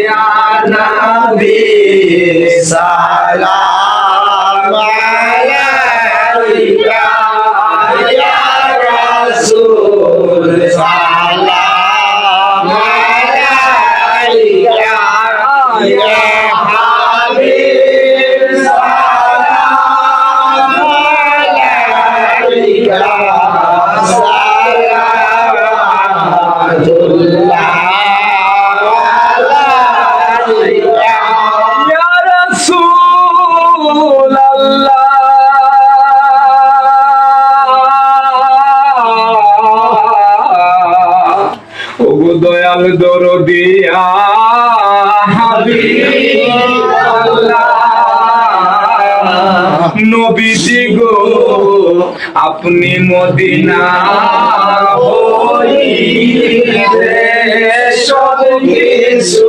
ইয়া নবী সালাম। দয়াল দরদিয়া নবী নবীজি গো আপনি মদিনা সব কিছু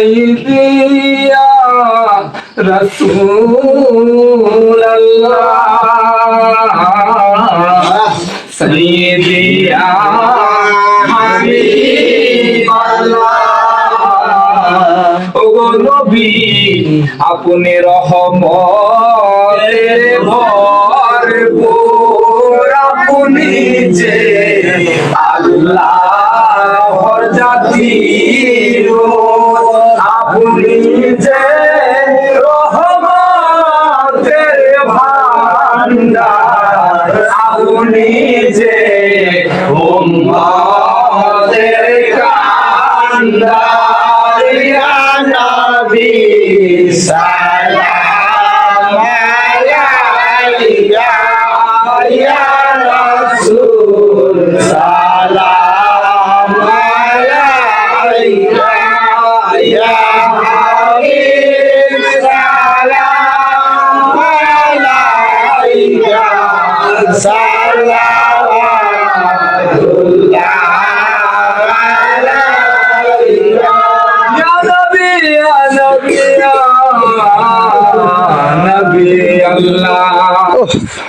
ইয়া রসুল আল্লাহ সৈয়দিয়া হাবিব আল্লাহ ও নবী, আপনি রহমতে ভরপুর, আপনি যে আল্লাহ জাতির আপনি যে রহমতের ভান্ডার আপনি যে উম্মতের কান্ডার ইয়া নবী সালাম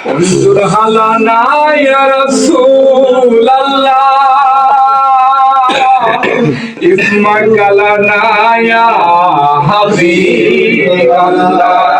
انظر لنا يا رسول الله اسمك لنا يا حبيب الله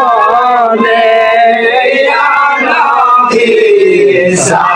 সালাম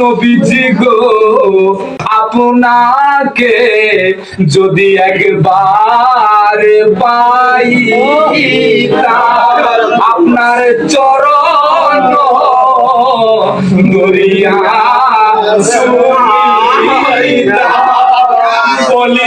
নবীজি গো আপনাকে যদি একবার পাই আপনার চরণ দরিয়া বলি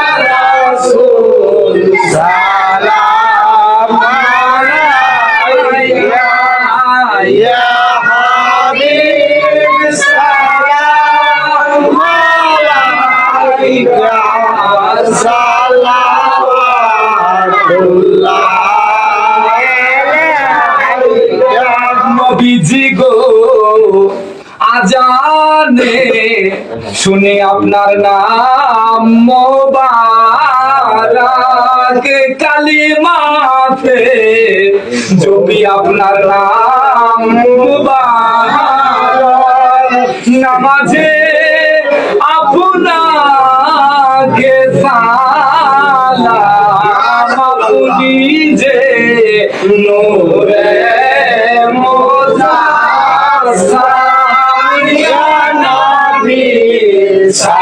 নবীজি গো, আজানে শুনে আপনার নাম মোবারক, কালিমাতে জবি আপনার নাম মোবারক। নামাজে আপনাকে সালাম, আপনি যে নূরে inside.